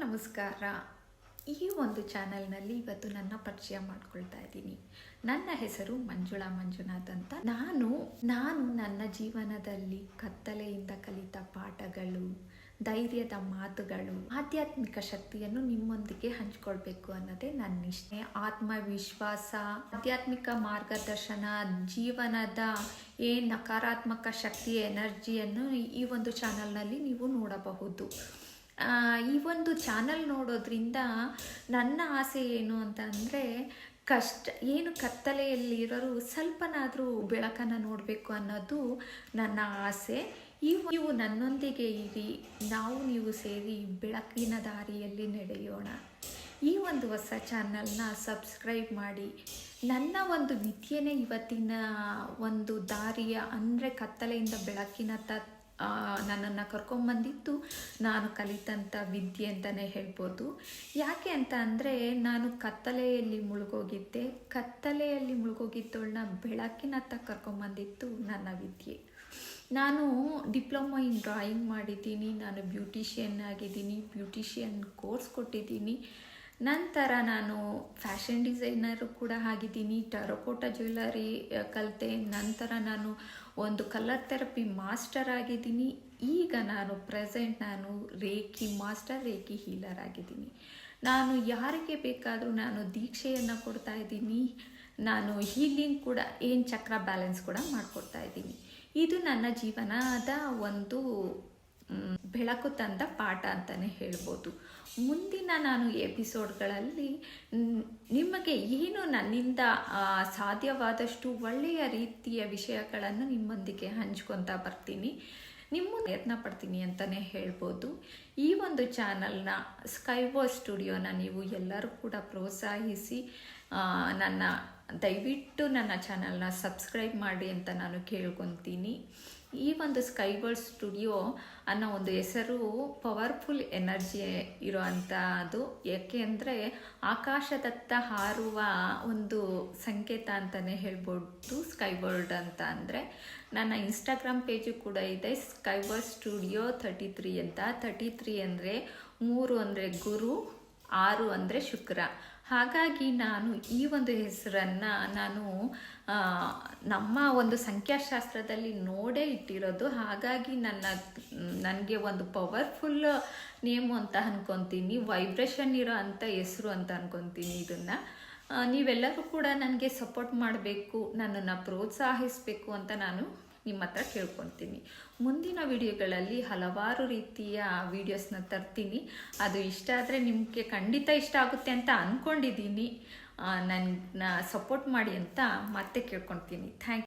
ನಮಸ್ಕಾರ. ಈ ಒಂದು ಚಾನೆಲ್ನಲ್ಲಿ ಇವತ್ತು ನನ್ನ ಪರಿಚಯ ಮಾಡ್ಕೊಳ್ತಾ ಇದ್ದೀನಿ. ನನ್ನ ಹೆಸರು ಮಂಜುಳಾ ಮಂಜುನಾಥ್ ಅಂತ. ನಾನು ನಾನು ನನ್ನ ಜೀವನದಲ್ಲಿ ಕತ್ತಲೆಯಿಂದ ಕಲಿತ ಪಾಠಗಳು, ಧೈರ್ಯದ ಮಾತುಗಳು, ಆಧ್ಯಾತ್ಮಿಕ ಶಕ್ತಿಯನ್ನು ನಿಮ್ಮೊಂದಿಗೆ ಹಂಚ್ಕೊಳ್ಬೇಕು ಅನ್ನೋದೇ ನನ್ನ ಇಷ್ಟೇ ಆತ್ಮವಿಶ್ವಾಸ, ಆಧ್ಯಾತ್ಮಿಕ ಮಾರ್ಗದರ್ಶನ, ಜೀವನದ ಏ ನಕಾರಾತ್ಮಕ ಶಕ್ತಿ ಎನರ್ಜಿಯನ್ನು ಈ ಒಂದು ಚಾನಲ್ನಲ್ಲಿ ನೀವು ನೋಡಬಹುದು. ಈ ಒಂದು ಚಾನಲ್ ನೋಡೋದ್ರಿಂದ ನನ್ನ ಆಸೆ ಏನು ಅಂತ ಅಂದರೆ ಕಷ್ಟ, ಏನು ಕತ್ತಲೆಯಲ್ಲಿರೋರು ಸ್ವಲ್ಪನಾದರೂ ಬೆಳಕನ್ನು ನೋಡಬೇಕು ಅನ್ನೋದು ನನ್ನ ಆಸೆ. ಇವು ನೀವು ನನ್ನೊಂದಿಗೆ ಇರಿ, ನಾವು ನೀವು ಸೇರಿ ಬೆಳಕಿನ ದಾರಿಯಲ್ಲಿ ನಡೆಯೋಣ. ಈ ಒಂದು ಹೊಸ ಚಾನಲ್ನ ಸಬ್ಸ್ಕ್ರೈಬ್ ಮಾಡಿ. ನನ್ನ ಒಂದು ನಿತ್ಯನೇ ಇವತ್ತಿನ ಒಂದು ದಾರಿಯ ಅಂದರೆ ಕತ್ತಲೆಯಿಂದ ಬೆಳಕಿನತ್ತ ನನ್ನನ್ನು ಕರ್ಕೊಂಬಂದಿದ್ದು ನಾನು ಕಲಿತಂಥ ವಿದ್ಯೆ ಅಂತಲೇ ಹೇಳ್ಬೋದು. ಯಾಕೆ ಅಂತ ಅಂದರೆ ನಾನು ಕತ್ತಲೆಯಲ್ಲಿ ಮುಳುಗೋಗಿದ್ದೆ. ಕತ್ತಲೆಯಲ್ಲಿ ಮುಳುಗೋಗಿದ್ದವಳನ್ನ ಬೆಳಕಿನತ್ತ ಕರ್ಕೊಂಬಂದಿತ್ತು ನನ್ನ ವಿದ್ಯೆ. ನಾನು ಡಿಪ್ಲೊಮಾ ಇನ್ ಡ್ರಾಯಿಂಗ್ ಮಾಡಿದ್ದೀನಿ. ನಾನು ಬ್ಯೂಟಿಷಿಯನ್ ಆಗಿದ್ದೀನಿ. ಬ್ಯೂಟಿಷಿಯನ್ ಕೋರ್ಸ್ ಕೊಟ್ಟಿದ್ದೀನಿ. ನಂತರ ನಾನು ಫ್ಯಾಷನ್ ಡಿಸೈನರು ಕೂಡ ಆಗಿದ್ದೀನಿ. ಟರೋಕೋಟ ಜ್ಯುವೆಲ್ಲರಿ ಕಲಿತೆ. ನಂತರ ನಾನು ಒಂದು ಕಲರ್ ಥೆರಪಿ ಮಾಸ್ಟರ್ ಆಗಿದ್ದೀನಿ. ಈಗ ನಾನು ಪ್ರೆಸೆಂಟ್ ನಾನು ರೇಖಿ, ಮಾಸ್ಟರ್ ರೇಖಿ ಹೀಲರ್ ಆಗಿದ್ದೀನಿ. ನಾನು ಯಾರಿಗೆ ಬೇಕಾದರೂ ನಾನು ದೀಕ್ಷೆಯನ್ನು ಕೊಡ್ತಾ ಇದ್ದೀನಿ. ನಾನು ಹೀಲಿಂಗ್ ಕೂಡ, ಏನು ಚಕ್ರ ಬ್ಯಾಲೆನ್ಸ್ ಕೂಡ ಮಾಡಿಕೊಡ್ತಾ ಇದ್ದೀನಿ. ಇದು ನನ್ನ ಜೀವನದ ಒಂದು ಬೆಳಕು ತಂದ ಪಾಠ ಅಂತಲೇ ಹೇಳ್ಬೋದು. ಮುಂದಿನ ನಾನು ಎಪಿಸೋಡ್ಗಳಲ್ಲಿ ನಿಮಗೆ ಏನು ನನ್ನಿಂದ ಸಾಧ್ಯವಾದಷ್ಟು ಒಳ್ಳೆಯ ರೀತಿಯ ವಿಷಯಗಳನ್ನು ನಿಮ್ಮೊಂದಿಗೆ ಹಂಚ್ಕೊತಾ ಬರ್ತೀನಿ. ನಿಮ್ಮ ಪ್ರಯತ್ನ ಪಡ್ತೀನಿ ಅಂತಲೇ ಹೇಳ್ಬೋದು. ಈ ಒಂದು ಚಾನಲ್ನ ಸ್ಕೈವೋ ಸ್ಟುಡಿಯೋನ ನೀವು ಎಲ್ಲರೂ ಕೂಡ ಪ್ರೋತ್ಸಾಹಿಸಿ ನನ್ನ, ದಯವಿಟ್ಟು ನನ್ನ ಚಾನಲ್ನ ಸಬ್ಸ್ಕ್ರೈಬ್ ಮಾಡಿ ಅಂತ ನಾನು ಕೇಳ್ಕೊತೀನಿ. ಈ ಒಂದು ಸ್ಕೈಬರ್ಡ್ ಸ್ಟುಡಿಯೋ ಅನ್ನೋ ಒಂದು ಹೆಸರು ಪವರ್ಫುಲ್ ಎನರ್ಜಿ ಇರೋ ಅದು. ಯಾಕೆ ಅಂದರೆ ಆಕಾಶದತ್ತ ಹಾರುವ ಒಂದು ಸಂಕೇತ ಅಂತಲೇ ಹೇಳ್ಬೋದು ಸ್ಕೈ ವರ್ಲ್ಡ್ ಅಂತ ಅಂದರೆ. ನನ್ನ ಇನ್ಸ್ಟಾಗ್ರಾಮ್ ಪೇಜು ಕೂಡ ಇದೆ, ಸ್ಕೈಬರ್ಡ್ ಸ್ಟುಡಿಯೋ ಥರ್ಟಿ ತ್ರೀ ಅಂತ. ಥರ್ಟಿ ತ್ರೀ ಅಂದರೆ ಮೂರು ಅಂದರೆ ಗುರು ಆರು ಅಂದರೆ ಶುಕ್ರ. ಹಾಗಾಗಿ ನಾನು ಈ ಒಂದು ಹೆಸರನ್ನು ನಾನು ನಮ್ಮ ಒಂದು ಸಂಖ್ಯಾಶಾಸ್ತ್ರದಲ್ಲಿ ನೋಡೇ ಇಟ್ಟಿರೋದು. ಹಾಗಾಗಿ ನನ್ನ, ನನಗೆ ಒಂದು ಪವರ್ಫುಲ್ ನೇಮು ಅಂತ ಅಂದ್ಕೊತೀನಿ ವೈಬ್ರೇಷನ್ ಇರೋ ಅಂಥ ಹೆಸರು ಅಂತ ಅಂದ್ಕೊತೀನಿ ಇದನ್ನು. ನೀವೆಲ್ಲರೂ ಕೂಡ ನನಗೆ ಸಪೋರ್ಟ್ ಮಾಡಬೇಕು, ನನ್ನನ್ನು ಪ್ರೋತ್ಸಾಹಿಸಬೇಕು ಅಂತ ನಾನು ನಿಮ್ಮ ಹತ್ರ ಕೇಳ್ಕೊತೀನಿ. ಮುಂದಿನ ವಿಡಿಯೋಗಳಲ್ಲಿ ಹಲವಾರು ರೀತಿಯ ವಿಡಿಯೋಸ್ನ ತರ್ತೀನಿ. ಅದು ಇಷ್ಟ ಆದರೆ ನಿಮಗೆ ಖಂಡಿತ ಇಷ್ಟ ಆಗುತ್ತೆ ಅಂತ ಅಂದ್ಕೊಂಡಿದ್ದೀನಿ ನನ್ನ ಸಪೋರ್ಟ್ ಮಾಡಿ ಅಂತ ಮತ್ತೆ ಕೇಳ್ಕೊತೀನಿ. ಥ್ಯಾಂಕ್